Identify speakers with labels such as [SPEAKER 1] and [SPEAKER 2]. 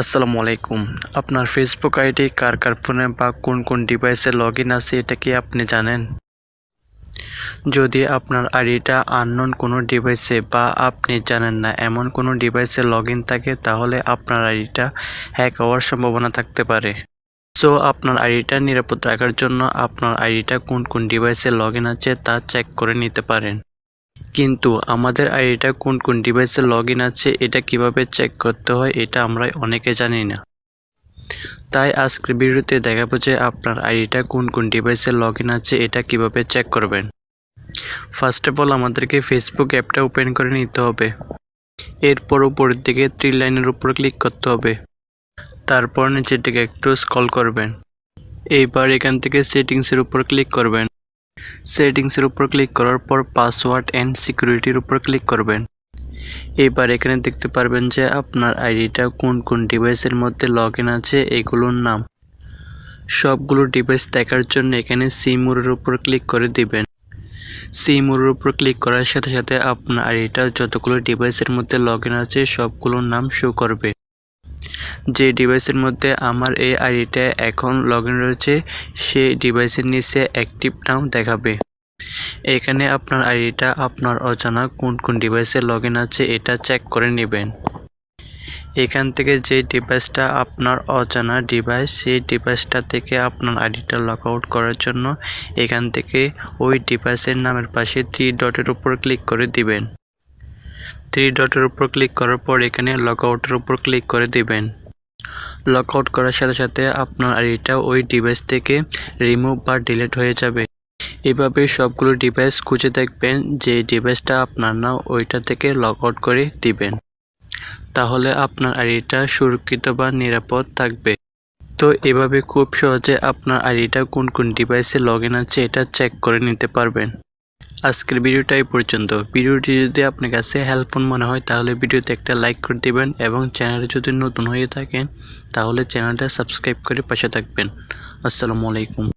[SPEAKER 1] আসসালামু আলাইকুম। আপনার ফেসবুক আইডি কার কার ফোনে বা কোন কোন ডিভাইসে লগ ইন আছে এটা কি আপনি জানেন? যদি আপনার আইডিটা আননোন কোনো ডিভাইসে বা আপনি জানেন না, এমন কোনো ডিভাইসে লগ ইন থাকে, তাহলে আপনার আইডিটা হ্যাক হওয়ার সম্ভাবনা থাকতে পারে। সো আপনার আইডিটা নিরাপদ রাখার জন্য আপনার আইডিটা কোন কোন ডিভাইসে লগ ইন আছে তা চেক করে নিতে পারেন। কিন্তু আমাদের আইডিটা কোন কোন ডিভাইসে লগ ইন আছে, এটা কীভাবে চেক করতে হয়, এটা আমরা অনেকে জানি না। তাই আজকের ভিডিওতে দেখাবো যে আপনার আইডিটা কোন কোন ডিভাইসে লগ ইন আছে, এটা কীভাবে চেক করবেন। ফার্স্ট অফ অল আমাদেরকে ফেসবুক অ্যাপটা ওপেন করে নিতে হবে। এরপর উপরের দিকে থ্রি লাইনের উপর ক্লিক করতে হবে। তারপর নিচের দিকে একটু স্ক্রল করবেন। এইবার এখান থেকে সেটিংসের উপর ক্লিক করবেন। সেটিংসের উপর ক্লিক করার পর পাসওয়ার্ড অ্যান্ড সিকিউরিটির উপর ক্লিক করবেন। এবার এখানে দেখতে পারবেন যে আপনার আইডিটা কোন কোন ডিভাইসের মধ্যে লগ ইন আছে, এগুলোর নাম। সবগুলো ডিভাইস দেখার জন্য এখানে সিমুরের উপর ক্লিক করে দিবেন। সিমুরের উপর ক্লিক করার সাথে সাথে আপনার আইডিটা যতগুলো ডিভাইসের মধ্যে লগ ইন আছে, সবগুলোর নাম শো করবে। যে ডিভাইসের মধ্যে আমার এই আইডিটা এখন লগ রয়েছে, সেই ডিভাইসের নিচে অ্যাক্টিভ নাম দেখাবে। এখানে আপনার আইডিটা আপনার অজানা কোন কোন ডিভাইসে লগ আছে এটা চেক করে নেবেন। এখান থেকে যে ডিভাইসটা আপনার অজানা ডিভাইস সেই ডিভাইসটা থেকে আপনার আইডিটা লগ আউট করার জন্য এখান থেকে ওই ডিভাইসের নামের পাশে থ্রি ডটের উপর ক্লিক করে দিবেন। থ্রি ডটের উপর ক্লিক করার পর এখানে লগ আউটের উপর ক্লিক করে দিবেন। লগ আউট করার সাথে সাথে আপনার আইডিটা ওই ডিভাইস থেকে রিমুভ বা ডিলিট হয়ে যাবে। এভাবে সবগুলো ডিভাইস খুঁজে দেখবেন, যে ডিভাইসটা আপনার না ওইটা থেকে লগ আউট করে দিবেন। তাহলে আপনার আইডিটা সুরক্ষিত বা নিরাপদ থাকবে। তো এভাবে খুব সহজে আপনার আইডিটা কোন কোন ডিভাইসে লগ ইন আছে এটা চেক করে নিতে পারবেন। আজকের ভিডিওটা এই পর্যন্ত। ভিডিওটি যদি আপনার কাছে হেল্পফুল মনে হয়, তাহলে ভিডিওতে একটা লাইক করে দেবেন এবং চ্যানেলে যদি নতুন হয়ে থাকেন, তাহলে চ্যানেলটা সাবস্ক্রাইব করে পাশে থাকবেন। আসসালামু আলাইকুম।